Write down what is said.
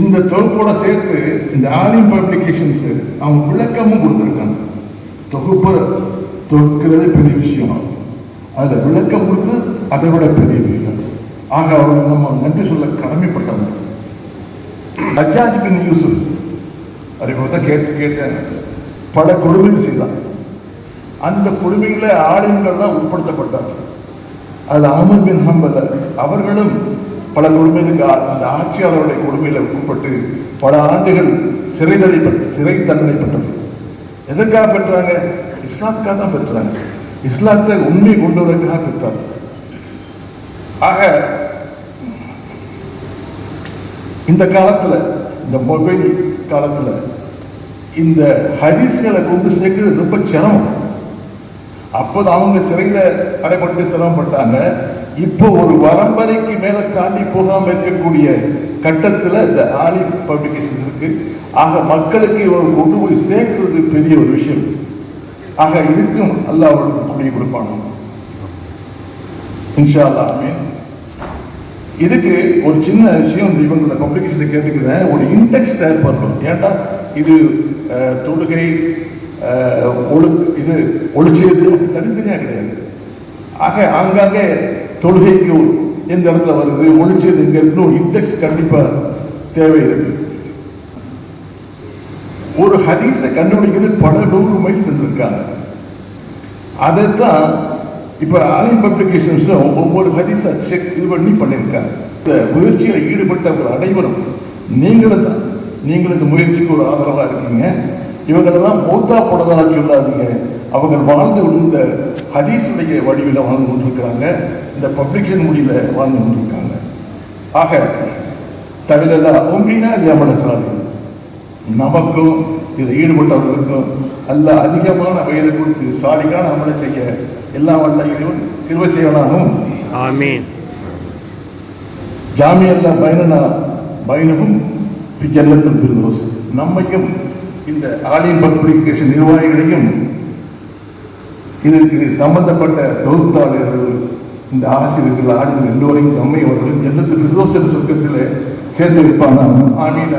இந்த தொகுப்போட சேர்த்து இந்த ஆரியம் பப்ளிகேஷன்ஸ் அவங்க விளக்கமும் கொடுத்துருக்காங்க. தொகுப்பு தொகுக்கிறது பெரிய விஷயம். அதில் விளக்கம் கொடுத்து அதை விட பெரிய விஷயம். ஆக அவங்க நம்ம நன்றி சொல்ல கடமைப்பட்டவங்க. ஹஜ்ஜாஜ் பின் யூசுப் அறிமுகத்தை கேட்டு கேட்டேன். பல கொடுமைகள் செய்தான். அந்த கொடுமைகளை ஆளுங்கள் தான் உட்படுத்தப்பட்டார் அது அகமது பின் ஹம்பல் அவர்களும் பல கொடுமைகளுக்கு அந்த ஆட்சியாளருடைய கொடுமையில் உட்பட்டு பல ஆண்டுகள் சிறை தள்ளிப்பட்டு சிறை தண்டனை பெற்றது எதற்காக பெற்றாங்க? இஸ்லாத்துக்காக தான் பெற்றாங்க. இஸ்லாத்தை உண்மை கொண்டு வரக்காக பெற்றாங்க. ஆக இந்த காலத்துல இந்த மொபைல் காலத்துல இந்த ஹரிசுகளை கொண்டு சேர்க்கிறது ரொம்ப சிரமம். அப்போது அவங்க சிறையில அடைபட்டு சிரமப்பட்டாங்க இப்போ ஒரு வரம்பரைக்கு மேல தாண்டி போகாமல் இருக்கக்கூடிய கட்டத்தில் இந்த ஆலி பப்ளிகேஷன் இருக்கு. ஆக மக்களுக்கு இவர் கொண்டு போய் சேர்க்கிறது பெரிய ஒரு விஷயம். ஆக இதுக்கும் அல்லாஹ் அவர்களுக்கு துணை கொடுப்பாங்க. இன்ஷா அல்லாஹ் இதுக்கு ஒரு சின்ன விஷயம் இந்த இவங்களோட பப்ளிகேஷனை கேட்டுக்கிறேன். ஒரு இன்டெக்ஸ் தயார் பண்ணணும். ஏன்டா? இது தொழுகை ஒழு இது ஒளிச்சது தனித்தனியாக கிடையாது. ஆக ஆங்காங்கே தொழுகைக்கு எந்த இடத்துல வருது? ஒளிச்சது எங்க இருக்குன்னு இண்டெக்ஸ் கண்டிப்பா தேவை இருக்கு. ஒரு ஹதீஸை கண்டுபிடிக்கிறது பல நூறு மைல் சென்றிருக்காங்க. தான் இப்போ ஆன்லைன் பப்ளிகேஷன்ஸும் ஒவ்வொரு ஹதீஸை செக் இது பண்ணி பண்ணியிருக்காங்க. இந்த முயற்சியில் ஈடுபட்டவர்கள் அனைவரும் நீங்களும் தான் நீங்களும் இந்த முயற்சிக்கு ஒரு ஆதரவாக இருக்கீங்க. இவங்களெல்லாம் மூத்தா போடலாம் சொல்லாதீங்க அவங்க வாழ்ந்து இந்த ஹதீஸுடைய வடிவில் வாழ்ந்து கொண்டிருக்கிறாங்க. இந்த பப்ளிகேஷன் மொழியில வாழ்ந்து கொண்டிருக்காங்க. ஆக தவிர ஒன்றினா லியமனசாலி நமக்கும் இதில் ஈடுபட்டவர்களுக்கும் அல்ல அதிகமான வயது கொடுத்து சாலிகான அமலை செய்ய எல்லா வல்ல இறைவன் கிருபை செய்வனாகவும். ஆமீன். ஜாமியல்ல பைனனா பைனவும் ஜன்னத்தில் பிரிந்தோஸ் நம்மையும் இந்த ஆலயம் பப்ளிகேஷன் நிர்வாகிகளையும் இதற்கு சம்பந்தப்பட்ட தொகுப்பாளர்கள் இந்த ஆசிரியர்கள் ஆளுநர் எல்லோரையும் நம்மை அவர்களும் எந்த பிரிந்தோஸ் சொர்க்கத்தில் சேர்த்து வைப்பாங்க ஆமீன்